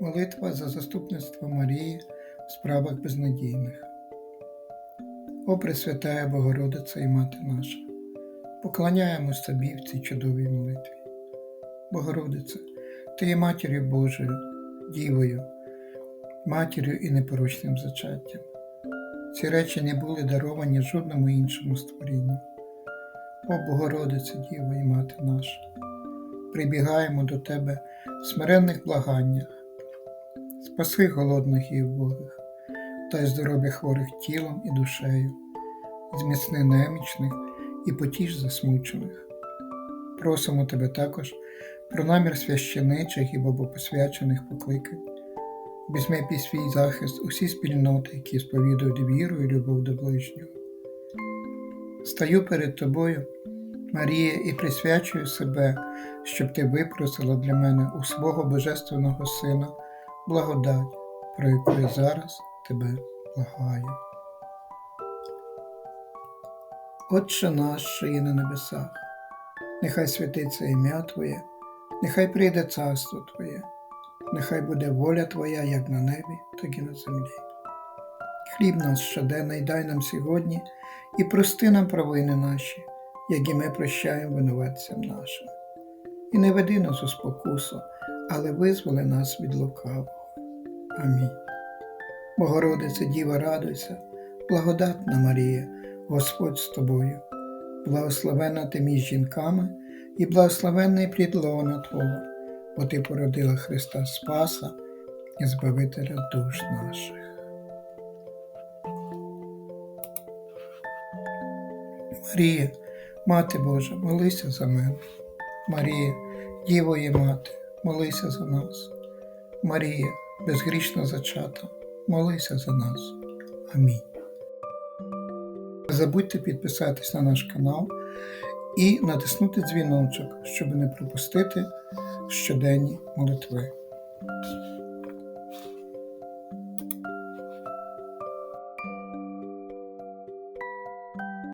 Молитва за заступництво Марії в справах безнадійних. О Пресвятая Богородице і Мати наша, поклоняємось тобі в цій чудовій молитві. Богородице, ти є матір'ю Божою, Дівою, матір'ю і непорочним зачаттям. Ці речі не були даровані жодному іншому створінню. О Богородице, Діво і Мати наша, прибігаємо до Тебе в смиренних благаннях, спаси голодних і убогих, дай здоров'я хворих тілом і душею, зміцни немічних і потіш засмучених. Просимо Тебе також про намір священичих і богопосвячених покликань. Візьми під свій захист усі спільноти, які сповідують віру і любов до ближнього. Стаю перед тобою, Марія, і присвячую себе, щоб ти випросила для мене у свого Божественного Сина благодать, про яку я зараз тебе благаю. Отче наш, що є на небесах, нехай святиться ім'я Твоє, нехай прийде царство Твоє, нехай буде воля Твоя як на небі, так і на землі. Хліб наш щоденний дай нам сьогодні і прости нам провини наші, як і ми прощаємо винуватцям нашим. І не веди нас у спокусу, але визволи нас від лукавого. Амінь. Богородице Діва, радуйся, благодатна Марія, Господь з тобою, благословена ти між жінками і благословенний плід лона Твого, бо Ти породила Христа Спаса і Збавителя душ наших. Марія, Мати Божа, молися за мене. Марія, Діво є мати, молися за нас. Марія, безгрішна зачата, молися за нас. Амінь. Не забудьте підписатись на наш канал і натиснути дзвіночок, щоб не пропустити щоденні молитви.